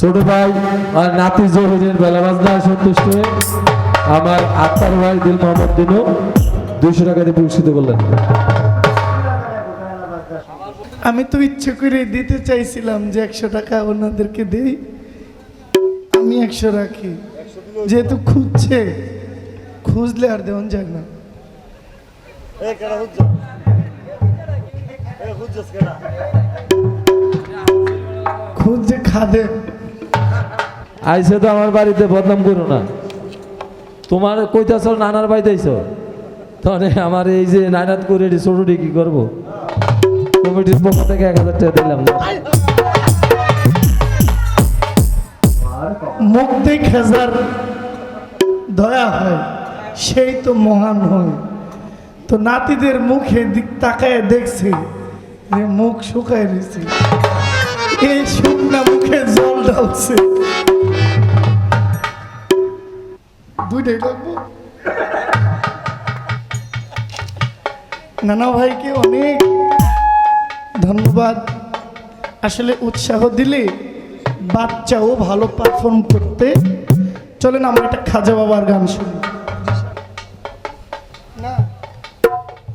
ছোট ভাই আর নাতি জহিরের বেলা বাজনা সন্তুষ্ট হয়ে আমার আত্মার ভাই দিল মোহাম্মদ দিনও দুইশো টাকা দিয়ে পুরস্কৃত করলেন। আমি তো ইচ্ছে করে দিতে চাইছিলাম যে একশো টাকা ওনাদেরকে দেই। আমি একশো রাখি। যেহেতু খুঁজছে খুঁজলে আর দেওয়ান যায় না। খুঁজছে? খাদে আইসে তো আমার বাড়িতে বদনাম করো না। তোমার কইতাছ নানার বাড়িতে আইছ তাহলে আমার এই যে নাইনাত করে ছোটটি কি করব? কমিটির পক্ষ থেকে এক হাজার টাকা দিলাম। মুখ দেখে যার দয়া হয়, সেই তো মহান হয়। তো নাতিদের মুখে দিক তাকায় দেখছে যে মুখ শুকায় রয়েছে। এই শুকনা মুখে জল ঢালছে। দুইটাই লাগবো নানা ভাইকে অনেক ধন্যবাদ। আসলে উৎসাহ দিলে বাচ্চাও ভালো পারফর্ম করতে। চলেন, আমরা একটা খাজা বাবার গান শুনি।